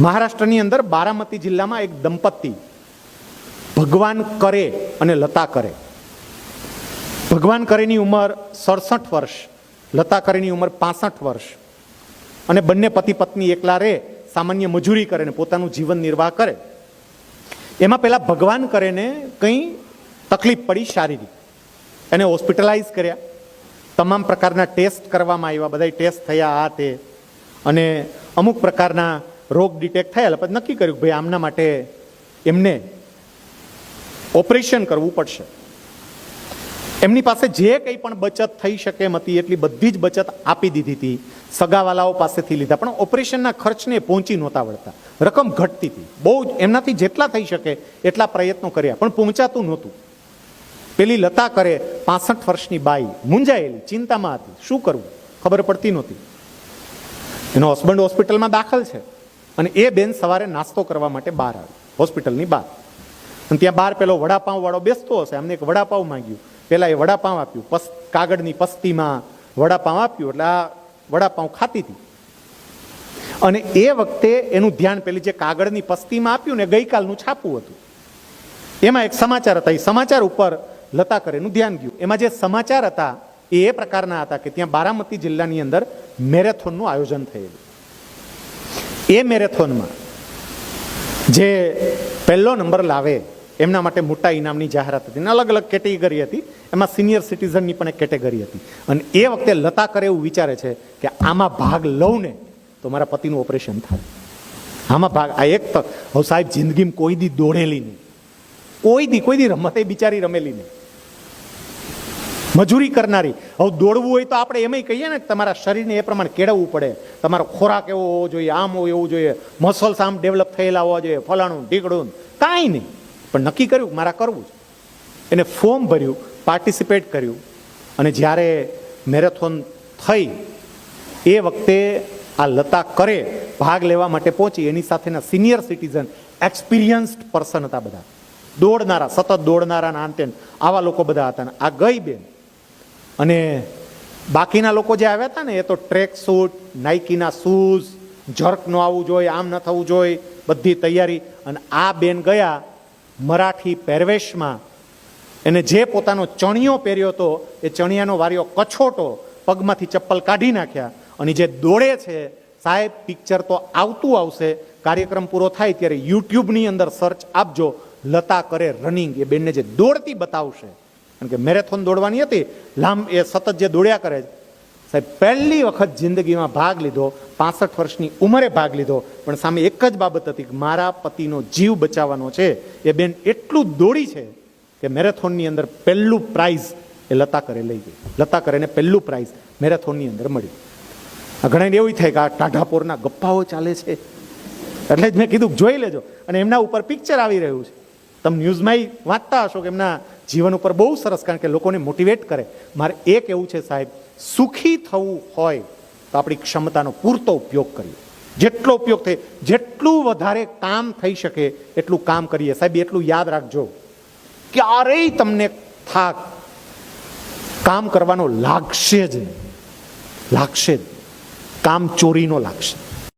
મહારાષ્ટ્રની અંદર બારામતી જિલ્લામાં એક દંપતી ભગવાન કરે અને લતા કરે. ભગવાન કરેની ઉંમર સડસઠ વર્ષ, લતા કરેની ઉંમર પાસઠ વર્ષ. અને બંને પતિ પત્ની એકલા રહે, સામાન્ય મજૂરી કરે ને પોતાનું જીવન નિર્વાહ કરે. એમાં પહેલાં ભગવાન કરેને કંઈ તકલીફ પડી શારીરિક. એને હોસ્પિટલાઇઝ કર્યા. તમામ પ્રકારના ટેસ્ટ કરવામાં આવ્યા બધા ટેસ્ટ થયા આ તે. અને અમુક પ્રકારના રોગ ડિટેક્ટ થયા એટલે પછી નક્કી કર્યું કે ભાઈ આમના માટે એમને ઓપરેશન કરવું પડશે. એમની પાસે જે કંઈ પણ બચત થઈ શકે એમ હતી, એટલી બધી જ બચત આપી દીધી હતી. સગાવાલાઓ પાસેથી લીધા, પણ ઓપરેશનના ખર્ચને પહોંચી નહોતા વળતા. રકમ ઘટતી હતી. બહુ જ, એમનાથી જેટલા થઈ શકે એટલા પ્રયત્નો કર્યા, પણ પહોંચાતું નહોતું. પેલી લતા કરે પાસઠ વર્ષની બાઈ, મૂંઝાયેલી, ચિંતામાં હતી. શું કરવું? ખબર પડતી નહોતી. એનો હસબન્ડ હોસ્પિટલમાં દાખલ છે. અને એ બેન સવારે નાસ્તો કરવા માટે બહાર આવી, હોસ્પિટલની બહાર. અને ત્યાં બહાર પેલો વડાપાઉંવાળો બેસતો હશે અમને એક વડાપાઉં માંગ્યું. પહેલાં એ વડાપાઉં આપ્યું, પસ, કાગળની પસ્તીમાં વડાપાઉં આપ્યું, એટલે આ વડાપાઉં ખાતી હતી. અને એ વખતે એનું ધ્યાન પેલી જે કાગળની પસ્તીમાં આપ્યું ને ગઈકાલનું છાપું હતું. એમાં એક સમાચાર હતા, એ સમાચાર ઉપર લતા કરેનું ધ્યાન ગયું. એમાં જે સમાચાર હતા, એ એ પ્રકારના હતા કે ત્યાં બારામતી જિલ્લાની અંદર મેરેથોનનું આયોજન થયેલું. એ મેરેથોનમાં. જે પહેલો નંબર લાવે, એમના માટે મોટા ઇનામની જાહેરાત હતી. અને અલગ અલગ કેટેગરી હતી. એમાં સિનિયર સિટીઝનની પણ એક કેટેગરી હતી. અને એ વખતે લતા કરે એવું વિચારે છે કે આમાં ભાગ લઉં ને તો મારા પતિનું ઓપરેશન થાય. આમાં ભાગ, આ એક તક હવે સાહેબ, જિંદગીમાં કોઈ દી દોડેલી નહીં. કોઈ દી કોઈ દી રમતે બિચારી રમેલી નહીં. મજૂરી કરનારી. હવે દોડવું હોય તો આપણે એમય કહીએ ને તમારા શરીરને એ પ્રમાણે કેળવવું પડે. તમારો ખોરાક એવો હોવો જોઈએ, આમ હોય એવું જોઈએ. મસલ્સ આમ ડેવલપ થયેલા હોવા જોઈએ, ફલાણું ઢીકડું કાંઈ નહીં. પણ નક્કી કર્યું મારા કરવું છે. એને ફોર્મ ભર્યું પાર્ટિસિપેટ કર્યું. અને જ્યારે મેરેથોન થઈ, એ વખતે આ લતા કરે, ભાગ લેવા માટે પહોંચી. એની સાથેના સિનિયર સિટીઝન એક્સપિરિયન્સ્ડ પર્સન હતા બધા. દોડનારા, સતત દોડનારા ના અંતે આવા લોકો બધા હતા. આ ગઈ બેન અને બાકીના લોકો જે આવ્યા હતા ને, એ તો ટ્રેક સૂટ નાઇકીના શૂઝ જર્ક ન આવવું જોઈએ, આમ ન થવું જોઈએ, બધી તૈયારી. અને આ બેન ગયા મરાઠી પહેરવેશમાં. એને જે પોતાનો ચણિયો પહેર્યો હતો, એ ચણિયાનો વાર્યો કછોટો પગમાંથી ચપ્પલ કાઢી નાખ્યા. અને જે દોડે છે, સાહેબ પિક્ચર તો આવતું આવશે, કાર્યક્રમ પૂરો થાય ત્યારે યુટ્યુબની અંદર સર્ચ આપજો, લતા કરે રનિંગ એ બેનને જે દોડતી બતાવશે. કારણ કે મેરેથોન દોડવાની હતી. લાંબ એ સતત જે દોડ્યા કરે છે. સાહેબ, પહેલી વખત જિંદગીમાં ભાગ લીધો, પાસઠ વર્ષની ઉંમરે ભાગ લીધો. પણ સામે એક જ બાબત હતી કે મારા પતિનો જીવ બચાવવાનો છે. એ બેન એટલું દોડી છે કે મેરેથોનની અંદર પહેલું પ્રાઇઝ એ લતા કરે લઈ ગઈ. લતા કરેને પહેલું પ્રાઇઝ મેરેથોનની અંદર મળ્યું. ઘણા એવું થાય કે આ ટાઢાપોરના ગપ્પાઓ ચાલે છે. એટલે જ મેં કીધું જોઈ લેજો. અને એમના ઉપર પિક્ચર આવી રહ્યું છે. તમે ન્યૂઝમાં વાંચતા હશો કે એમના જીવન ઉપર બહુ સરસ, કારણ કે લોકોને મોટિવેટ કરે. મારે એક એવું છે સાહેબ, સુખી થવું હોય તો આપણી ક્ષમતાનો પૂરતો ઉપયોગ કરીએ. જેટલો ઉપયોગ થાય, જેટલું વધારે કામ થઈ શકે, એટલું કામ કરીએ. સાહેબ, એટલું યાદ રાખજો, ક્યારેય તમને થાક કામ કરવાનો લાગશે જ લાગશે જ કામ ચોરીનો લાગશે.